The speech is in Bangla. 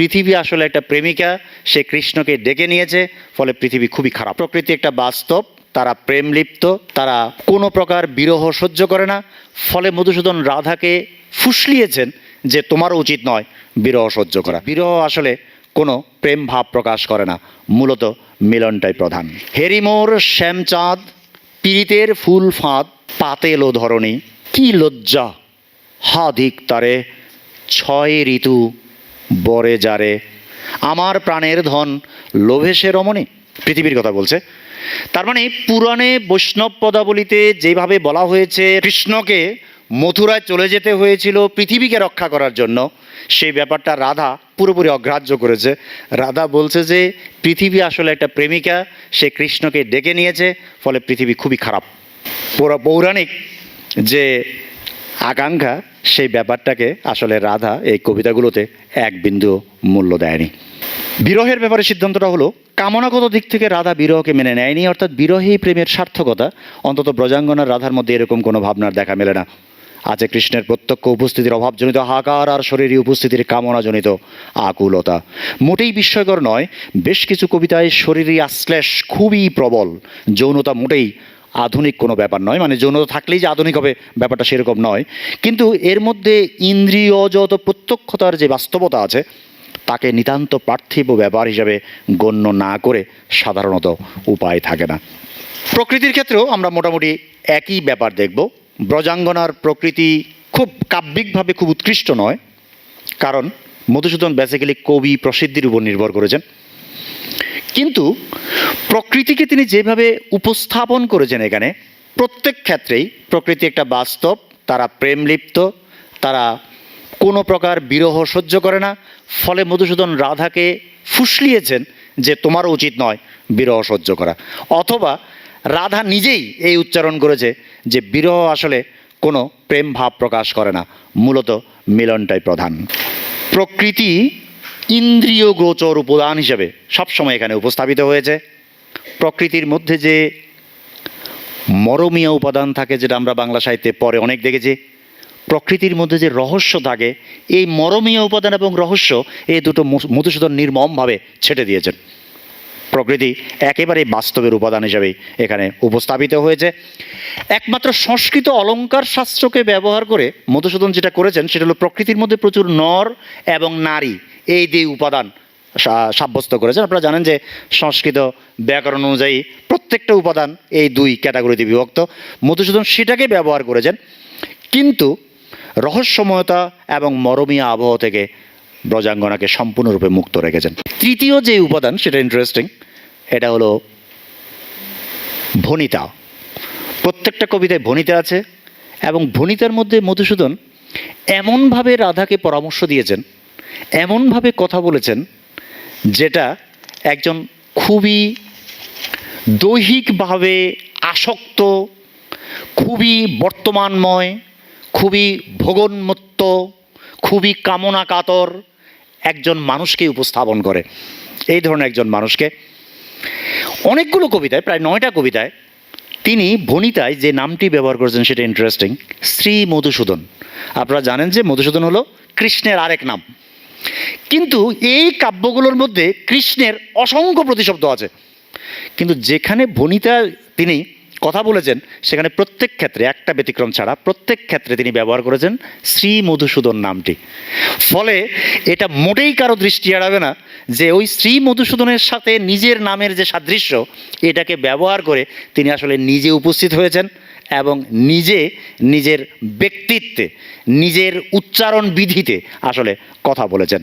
পৃথিবী আসলে একটা প্রেমিকা, সে কৃষ্ণকে ডেকে নিয়েছে, ফলে পৃথিবী খুবই খারাপ। প্রকৃতি একটা বাস্তব, তারা প্রেম লিপ্ত, তারা কোনো প্রকার বিরহ সহ্য করে না, ফলে মধুসূদন রাধাকে ফুসলিয়েছেন যে তোমারও উচিত নয় বিরহ সহ্য করা। বিরহ আসলে কোনো প্রেম ভাব প্রকাশ করে না, মূলত মিলনটাই প্রধান। হেরিমোর শ্যামচাঁদ, পীড়িতের ফুল ফাঁদ, পাতেলো ধরণী, কি লজ্জা, হাধিক তারে, ছয় ঋতু বরে যারে, আমার প্রাণের ধন লোভে সে রমণী। পৃথিবীর কথা বলছে। তার মানে পুরাণে বৈষ্ণব পদাবলিতে যেভাবে বলা হয়েছে, কৃষ্ণকে মথুরায় চলে যেতে হয়েছিল পৃথিবীকে রক্ষা করার জন্য, সেই ব্যাপারটা রাধা পুরোপুরি অগ্রাহ্য করেছে। রাধা বলছে যে, পৃথিবী আসলে একটা প্রেমিকা, সে কৃষ্ণকে ডেকে নিয়েছে, ফলে পৃথিবী খুবই খারাপ। পৌরা- পৌরাণিক যে আকাঙ্ক্ষা, সেই ব্যাপারটাকে আসলে রাধা এই কবিতাগুলোতে এক বিন্দু মূল্য দেয়নি। বিরহের ব্যাপারে সিদ্ধান্তটা হলো, কামনাগত দিক থেকে রাধা বিরহকে মেনে নেয়নি, অর্থাৎ বিরহেই প্রেমের সার্থকতা, অন্তত ব্রজাঙ্গনার রাধার মধ্যে এরকম কোনো ভাবনার দেখা মেলে না। আছে কৃষ্ণের প্রত্যক্ষ উপস্থিতির অভাবজনিত হাহাকার আর শরীরী উপস্থিতির কামনাজনিত আকুলতা। মোটেই বিস্ময়কর নয়, বেশ কিছু কবিতায় শরীরী আশ্লেষ খুবই প্রবল, যৌনতা মোটেই আধুনিক কোনো ব্যাপার নয়। মানে যৌনতা থাকলেই যে আধুনিক হবে, ব্যাপারটা সেরকম নয়। কিন্তু এর মধ্যে ইন্দ্রিয়জত প্রত্যক্ষতার যে বাস্তবতা আছে, তাকে নিতান্ত পার্থিব ব্যাপার হিসাবে গণ্য না করে সাধারণত উপায় থাকে না। প্রকৃতির ক্ষেত্রেও আমরা মোটামুটি একই ব্যাপার দেখব। ব্রজাঙ্গনার প্রকৃতি খুব কাব্যিকভাবে খুব উৎকৃষ্ট নয়। কারণ মধুসূদন বেসিক্যালি কবি প্রসিদ্ধির উপর নির্ভর করেছেন। কিন্তু প্রকৃতিকে তিনি যেভাবে উপস্থাপন করেছেন এখানে, প্রত্যেক ক্ষেত্রেই প্রকৃতি একটা বাস্তব, তারা প্রেম লিপ্ত, তারা কোনো প্রকার বিরহ সহ্য করে না, ফলে মধুসূদন রাধাকে ফুসলিয়েছেন যে তোমারও উচিত নয় বিরহ সহ্য করা। অথবা রাধা নিজেই এই উচ্চারণ করেছে যে বিরহ আসলে কোনো প্রেম ভাব প্রকাশ করে না, মূলত মিলনটাই প্রধান। প্রকৃতি ইন্দ্রিয় গোচর উপাদান হিসেবে সবসময় এখানে উপস্থাপিত হয়েছে। প্রকৃতির মধ্যে যে মরমীয় উপাদান থাকে যেটা আমরা বাংলা সাহিত্যে পরে অনেক দেখেছি, প্রকৃতির মধ্যে যে রহস্য থাকে, এই মরমীয় উপাদান এবং রহস্য এই দুটো মধুসূদন নির্মমভাবে ছেটে দিয়েছেন। প্রকৃতি একেবারে বাস্তবের উপাদান হিসাবেই এখানে উপস্থাপিত হয়েছে। একমাত্র সংস্কৃত অলঙ্কার শাস্ত্রকে ব্যবহার করে মধুসূদন যেটা করেছেন, সেটা হলো প্রকৃতির মধ্যে প্রচুর নর এবং নারী, এই দুই উপাদান সাব্যস্ত করেছেন। আপনারা জানেন যে সংস্কৃত ব্যাকরণ অনুযায়ী প্রত্যেকটা উপাদান এই দুই ক্যাটাগরিতে বিভক্ত। মধুসূদন সেটাকে ব্যবহার করেছেন, কিন্তু রহস্যময়তা এবং মরমীয় আবহ থেকে ব্রজাঙ্গনাকে সম্পূর্ণরূপে মুক্ত রেখেছেন। তৃতীয় যে উপাদান, সেটা ইন্টারেস্টিং এটা হলো ভনিতা প্রত্যেকটা কবিতায় ভনিতা আছে এবং ভনিতার মধ্যে মধুসূদন এমনভাবে রাধাকে পরামর্শ দিয়েছেন, এমনভাবে কথা বলেছেন যেটা একজন খুবই দৈহিকভাবে আসক্ত, খুবই বর্তমানময়, খুবই ভোগোন্মত্ত, খুবই কামনা কাতর একজন মানুষকে উপস্থাপন করে। এই ধরনের একজন মানুষকে অনেকগুলো কবিতায়, প্রায় নয়টা কবিতায় তিনি ভনিতায় যে নামটি ব্যবহার করেছেন সেটা ইন্টারেস্টিং শ্রী মধুসূদন। আপনারা জানেন যে মধুসূদন হলো কৃষ্ণের আরেক নাম। কিন্তু এই কাব্যগুলোর মধ্যে কৃষ্ণের অসংখ্য প্রতিশব্দ আছে। কিন্তু যেখানে ভনিতা তিনি কথা বলেছেন, সেখানে প্রত্যেক ক্ষেত্রে, একটা ব্যতিক্রম ছাড়া প্রত্যেক ক্ষেত্রে তিনি ব্যবহার করেছেন শ্রী মধুসূদন নামটি। ফলে এটা মোটেই কারও দৃষ্টি এড়াবে না যে ওই শ্রী মধুসূদনের সাথে নিজের নামের যে সাদৃশ্য, এটাকে ব্যবহার করে তিনি আসলে নিজে উপস্থিত হয়েছেন। এবং নিজে নিজের ব্যক্তিত্বে নিজের উচ্চারণ বিধিতে আসলে কথা বলেছেন।